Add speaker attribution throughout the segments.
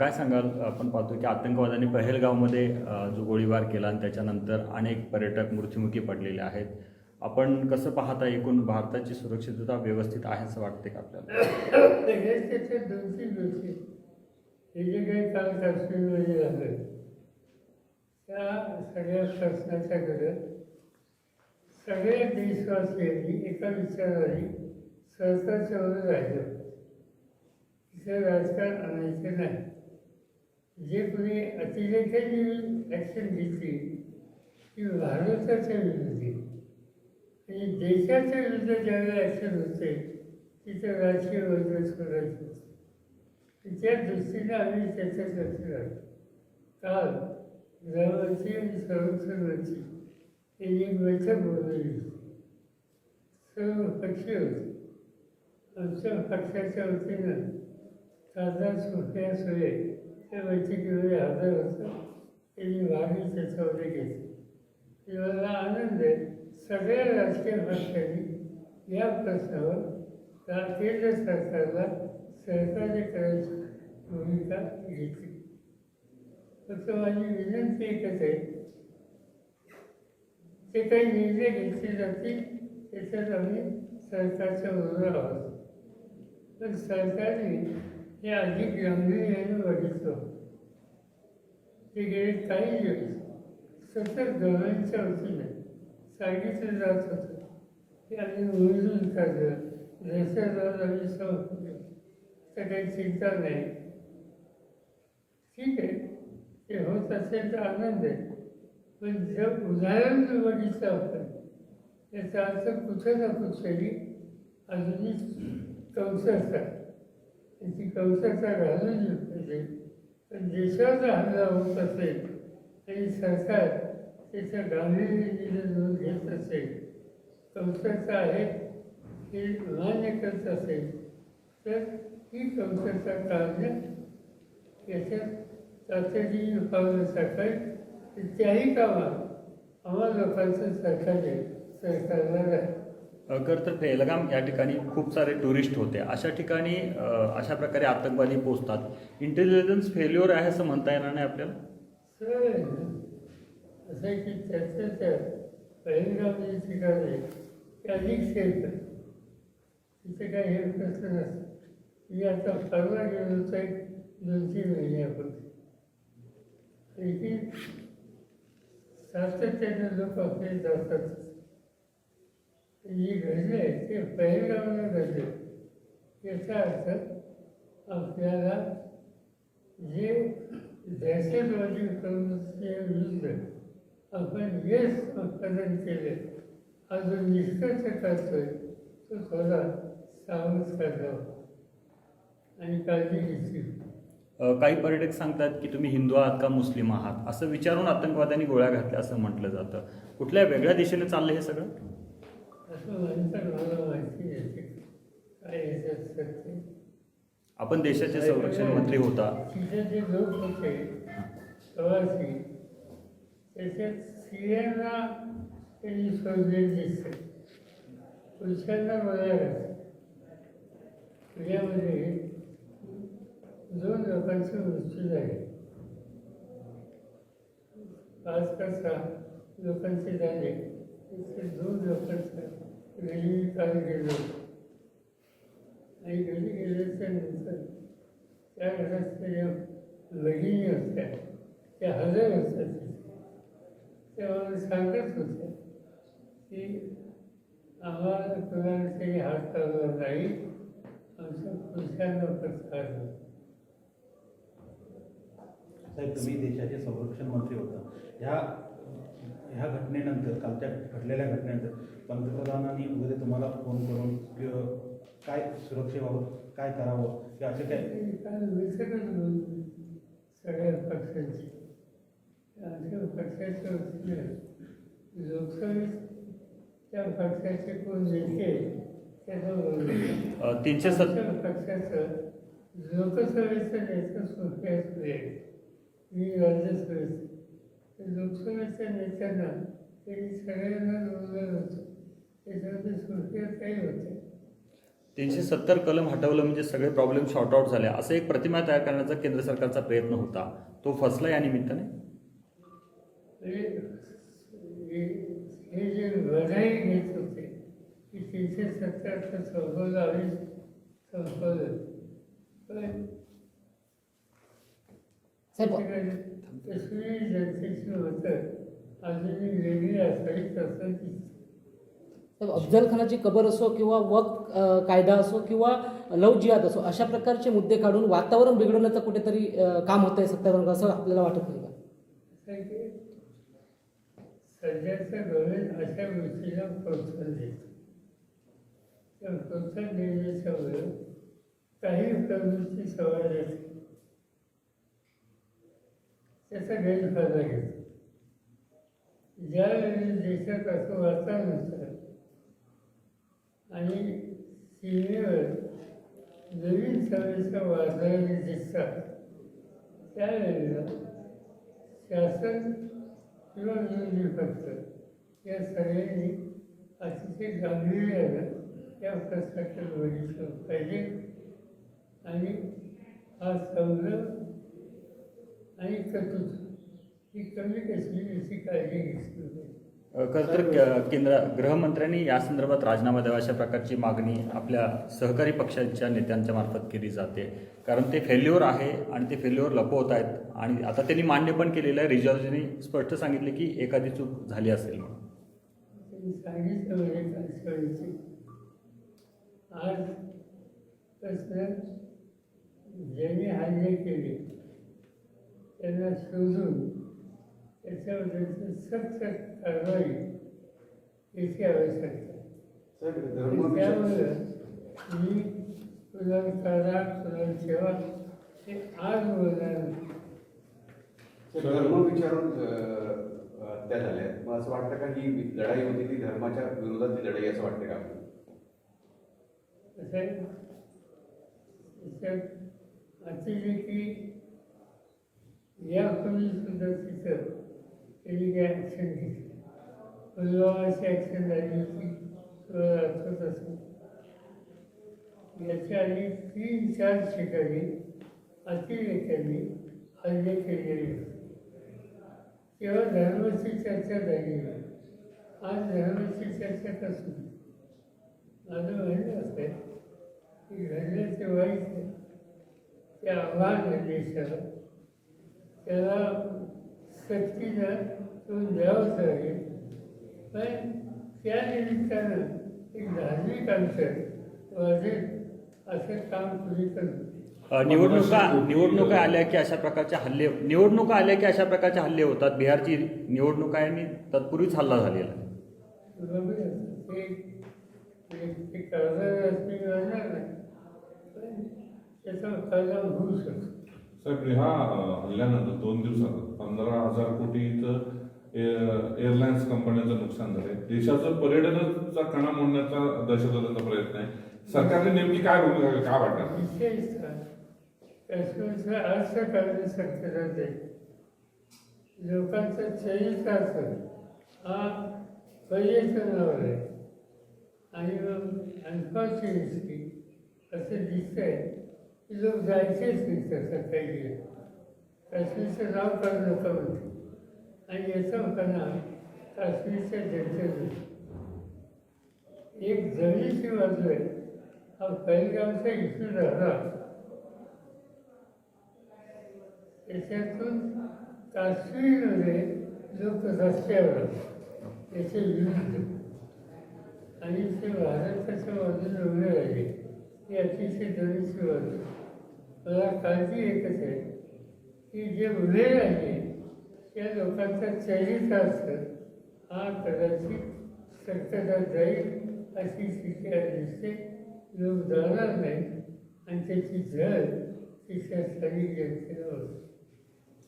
Speaker 1: काय सांगाल? आपण पाहतो की आतंकवाद्यांनी पहेलगावमध्ये जो गोळीबार केला आणि त्याच्यानंतर अनेक पर्यटक मृत्युमुखी पडलेले आहेत. आपण कसं पाहता एकूण भारताची सुरक्षितता व्यवस्थित आहे असं वाटते का आपल्याला?
Speaker 2: त्याचे दोन तीन गोष्टी हे जे काही काल काश्मीरमध्ये झालं त्या सगळ्या सगळ्या देशवासियांनी एका विचाराने सहसा राहिलं. राजकारण आणायचं नाही. जे कोणी अतिरेक्याची ॲक्शन घेतली ती भारताच्या विरुद्ध. आणि देशाच्या विरुद्ध ज्यावेळी ॲक्शन होते तिथं राजकीय वर्गच करायचं. त्या दृष्टीने आम्ही त्याच्या चर्चेला काल गृहमंत्री आणि संरक्षण मंत्री यांनी एक बैठक बोलवली सर्व पक्षी होते. आमच्या पक्षाच्या वतीनं खासदार सुप्रिया सुळे त्या वैद्यकीय हजर होतं. त्यांनी भाग त्याच्यामध्ये घेतली. मला आनंद आहे. सगळ्या राजकीय पक्षांनी या प्रश्नावर का केंद्र सरकारला सहकार्य करायची भूमिका घेतली. फक्त माझी विनंती एकच आहे. ते काही निर्णय घेतले जातील त्याच्यात आम्ही सरकारच्या बरोबर आहोत. पण सरकारने हे अधिक गांभीर्याने बघितलं. ते गेले काही दिवस सतत गव्हर्नमेंटच्या वतीने सांगितलं जात होतं. ते आम्ही मोजून काढलं दहशतवाद आम्ही संपलं तर काही चिंता नाही. ठीक आहे. ते होत असेल तर आनंद आहे. पण जर उदाहरण जर बघितलं आपण याचा अर्थ कुठं ना कुठेतरी अजूनही कौशलता त्याची कौशलता घालून पाहिजे देशाचा हल्ला होत असेल तरी सरकार त्याच्या गांभीर्याने नोंद घेत असेल कमतरता आहे हे मान्य करत असेल तर ही कमतरता टाळणं याच्यात तातडीने पावलं टाकाय त्याही कामात आम्हा लोकांचं सरकार सरकारला राहील.
Speaker 1: अगर तर या ठिकाणी खूप सारे टुरिस्ट होते. अशा ठिकाणी अशा प्रकारे आतंकवादी पोहोचतात. इंटेलिजन्स फेल्युअर आहे असं म्हणता येणार नाही आपल्याला?
Speaker 2: सर असं आहे की त्या पहिलगाव जे ठिकाण अधिक सेफ आहे. तिथे काही हे प्रश्न नसतं मी आता परवा गेलो होतो एक दोन तीन महिन्यापूर्वी सातत्याने लोक आपले जातात. ही घडले आहे. ते पहिलगावला घडले. याचा अर्थ आपल्याला जे दहशतवादी प्रवृत्तीच्या विरुद्ध आपण यश उत्पादन केले हा जो निष्कर्ष करतोय तो थोडा सावध करावा आणि काळजी घेतली
Speaker 1: काही पर्यटक सांगतात की तुम्ही हिंदू आहात का मुस्लिम आहात? असं विचारून आतंकवाद्यांनी गोळ्या घातल्या असं म्हटलं जातं. कुठल्या वेगळ्या दिशेने चाललं हे सगळं?
Speaker 2: मला माहिती आहे काय याच्यात
Speaker 1: आपण देशाचे संरक्षण मंत्री होता.
Speaker 2: तिथे जे लोक होते प्रवासी त्याच्यात स्त्रियांना त्यांनी सोडलेले दिसते पुरुषांना बघायला पुण्यामध्ये दोन लोकांचे मृत्यू झाले पाच का सहा लोकांचे झाले दोन लोकांचे घरी काही गेलो आणि घरी गेल्याच्यानंतर त्या घरात त्या भगिनी असत्या त्या हजर असतात तिथे त्या मला सांगत होत्या की आम्हाला कोणाला तरी हात लावला नाही आमच्या पुरुषांना पत्कारलं
Speaker 3: साहेब तुम्ही देशाचे संरक्षण मंत्री होता. ह्या ह्या घटनेनंतर कालच्या घडलेल्या घटनेनंतर पंतप्रधानांनी वगैरे तुम्हाला फोन करून किंवा काय सुरक्षेबाबत काय करावं? किंवा असे काय?
Speaker 2: ते सगळ्या पक्षांची आमच्या पक्षाच्या वतीने लोकसभेत त्या पक्षाचे कोण नेते त्याचा
Speaker 1: तीनशे सत
Speaker 2: आमच्या पक्षाचं लोकसभेचं नेतृत्व सुळे मी राज्यसभेचं लोकसभेच्या नेत्यांना त्यांनी सगळ्यांना बोललं होतं काही होते
Speaker 1: तीनशे सत्तर कलम हटवलं म्हणजे सगळे प्रॉब्लेम शॉर्ट आउट झाले. असं एक प्रतिमा तयार करण्याचा केंद्र सरकारचा प्रयत्न होता. तो फसला या निमित्ताने?
Speaker 2: हे- हे जे लढाई घेत होते की तीनशे सत्तरचं आम्ही अजूनही वेगळी असावी तसं तर
Speaker 4: साहेब, अफजल खानाची कबर असो किंवा वक्त कायदा असो किंवा लव जिहाद असो अशा प्रकारचे मुद्दे काढून वातावरण बिघडवण्याचं कुठेतरी काम होत आहे सत्ताधारण असं आपल्याला वाटत नाही का?
Speaker 2: की सध्याचं गव्हर्नमेंट अशा गोष्टीला प्रोत्साहन देतं. प्रोत्साहन प्रोत्साहन देण्याच्यामुळे काही प्रवृत्ती सवाल येते त्याचा गैरफायदा घेतो. ज्यावेळी देशात असं वातावरण आणि सीमेवर नवीन सवयीचा वादळ दिसतात त्यावेळेला शासन किंवा विरोधी पक्ष या सगळ्यांनी अतिशय गांभीर्यानं या प्रश्नाकडे बघितलं पाहिजे. आणि हा संग्रह आणि कटुता ही कमी कशी याची काळजी घेतली पाहिजे
Speaker 1: खरं तर केंद्र गृहमंत्र्यांनी या संदर्भात राजीनामा द्यावा अशा प्रकारची मागणी आपल्या सहकारी पक्षांच्या नेत्यांच्या मार्फत केली जाते. कारण ते फेल्युअर आहे आणि ते फेल्युअर लपवत आहेत आणि आता त्यांनी मान्य पण केलेलं आहे. रिजॉर्जनी स्पष्ट सांगितले की एखादी चूक झाली असेल म्हणून.
Speaker 2: ज्यांनी हल्ले केले त्यांना शोधून त्याच्याबद्दलची सक्त कारवाई याची आवश्यकता आहे. त्यामुळं मी तुला करा तुला ठेवा हे आज बोलणार
Speaker 5: धर्म विचारून हत्या झाल्या मग असं वाटतं का ही लढाई होती ती धर्माच्या विरोधातली लढाई असं वाटतं का आपल्याला?
Speaker 2: कसं आहे त्याच्यात अतिरेकी यापूर्वी सुद्धा तिथं त्यांनी ॲक्शन घेतली. पुलवामाची ॲक्शन झाली होती तुम्हाला आठवत असेल याच्या आधी तीन चार ठिकाणी अतिरेक्यांनी हल्ले केलेले. होते तेव्हा धर्माची चर्चा झाली. नाही. आज धर्माची चर्चा कसं माझं म्हणणं असं आहे की घडलं वाईट आहे. ते आव्हान आहे देशाला त्याला सक्तीनं तो द्यावंच लागेल पण त्या निमित्तानं एक धार्मिक अंतर वाजेल असं काम तुम्ही करतो
Speaker 1: अ, निवडणुका निवडणुका आल्या की अशा प्रकारचे हल्ले निवडणुका आल्या की अशा प्रकारचे हल्ले होतात. बिहारची निवडणूक आणि तत्पूर्वीच हल्ला झालेला आहे.
Speaker 6: साहेब ह्या हल्ल्यानंतर दोन दिवसात पंधरा हजार कोटीचं एअर- एअरलाइन्स कंपन्यांचं नुकसान झालंय. देशाचं पर्यटनाचा कणा मोडण्याचा दहशतवादाचा प्रयत्न आहे. सरकारने नेमकी काय भूमिका काय वाटतं
Speaker 2: विशेषतः काश्मीरचं अर्थकारण शक्यता लोकांचा चरितार्थ हा पर्यटनावर आहे. आणि अनफॉर्च्युनेटली असं दिसत आहे लोक जायचेच नाही तसं काही काश्मीरचं नाव काढू नका म्हणते. आणि याचा होताना काश्मीरच्या जनतेवर एक जमिनीची बाजू आहे. हा पहिलगावचा इशू झाला त्याच्यातून काश्मीरमध्ये लोक रस्त्यावर त्याचे विरुद्ध. आणि ते भारताच्या बाजूने उभे राहिले. ही अतिशय दरीची बाजू मला काळजी एकच आहे. की जे उभे आहे त्या लोकांचा चरितार्थ हा कदाचित शक्यता जाईल अशी स्थिती दिसते. लोक जाणार नाही आणि त्याची झळ तिच्या स्थानिक जनतेला होते.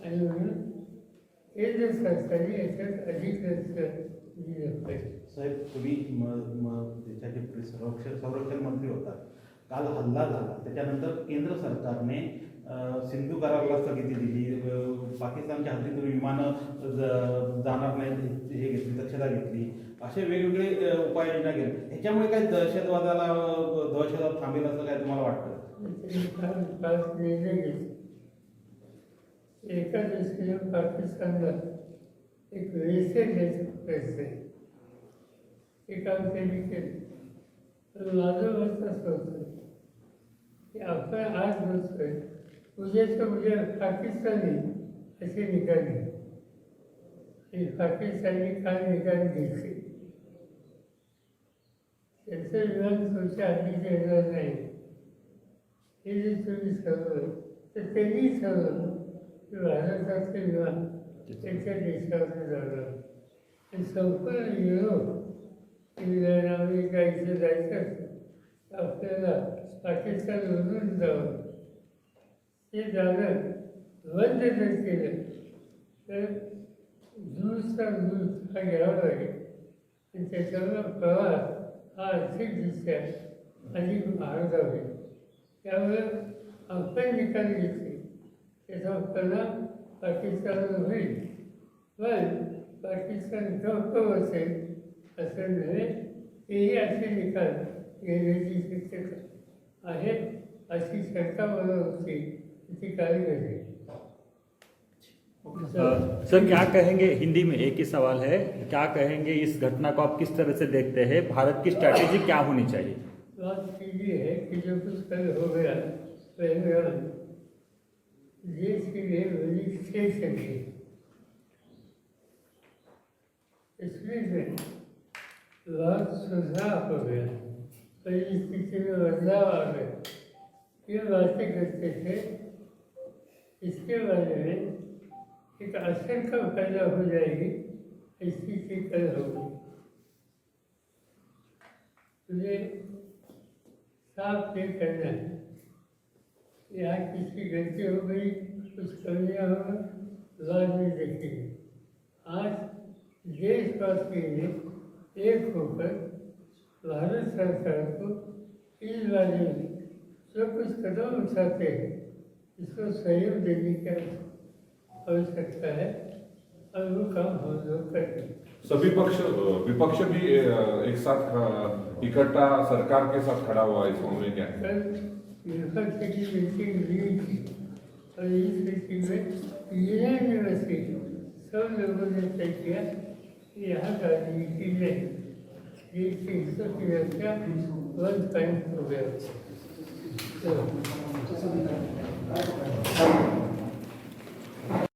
Speaker 2: आणि म्हणून हे केंद्र सरकारी याच्यात अधिक लक्ष दिलं पाहिजे
Speaker 3: साहेब तुम्ही म म देशाचे संरक्षण संरक्षण मंत्री होता. काल हल्ला झाला. त्याच्यानंतर केंद्र सरकारने सिंधू कराराला स्थगिती दिली. पाकिस्तानच्या हद्दीतून विमानं जाणार नाहीत हे घेतली दक्षता घेतली. असे वेगवेगळे उपाययोजना केले ह्याच्यामुळे काय दहशतवादाला दहशतवाद थांबेल असं काय तुम्हाला वाटतं?
Speaker 2: एका पाकिस्तानला एक वेसेल हे काम त्यांनी केलं असं होतं की आपण आज बसतोय उद्याच्या उद्या पाकिस्तानी असे निकाल घे आणि पाकिस्तानी काय निकाल घेतले. त्यांचं विमान तुमच्या आधीच येणार नाही. हे जे तुम्ही ठरवलं तर त्यांनी ठरवलं की भारताचं विमान त्यांच्या देशावर झालं आणि संपूर्ण युरोप इंग्लंड अमेरिका इथे जायचं आपल्याला पाकिस्तान उडून जावं ते जाणं बंद जर केलं तर दूरचा दूर हा घ्यावा लागेल. आणि त्याच्यावर प्रवास हा आर्थिकदृष्ट्या अधिक महाग होईल त्यामुळे आपण निकाल घेतले. त्याचा परिणाम पाकिस्तानवर होईल. पण पाकिस्तान गप्प असेल असं नव्हे तेही असे निकाल शक्यता आहे अशी शंका मला होती ती घडली
Speaker 1: सर क्या कहेंगे? हिंदी में एक ही सवाल है क्या कहेंगे इस घटना को आप किस तरह से देखते हैं? भारत की स्ट्रैटेजी क्या होनी चाहिए?
Speaker 2: बात ये है कि जो कुछ कल हो गया छह सके इसमें से सुधार हो गया। परिस्थिति में बदलाव आ गए। ये बातें करते थे इसके बारे में एक आशंका पैदा हो जाएगी चीज़ कल होगी। मुझे साफ़ ये करना है। यहाँ किसी गलती हो गई, कुछ कमियाँ हो बाद में देखेंगे। आज देशवासी एक होकर भारत सरकार को इस बारे में जो कुछ कदम उठाते हैं। इसको सहयोग देने की आवश्यकता है। और वो काम हम लोग करें
Speaker 6: सभी पक्ष विपक्ष भी एक साथ इकट्ठा सरकार के साथ खड़ा हुआ है इस मामले में क्या?
Speaker 2: कल विपक्ष की मीटिंग ली थी। और इस मीटिंग में यूनिवर्सिटी सब लोगों ने तय किया कि यहाँ राजनीति नहीं देश के हिस्सों की व्याख्या वन टाईम हो गया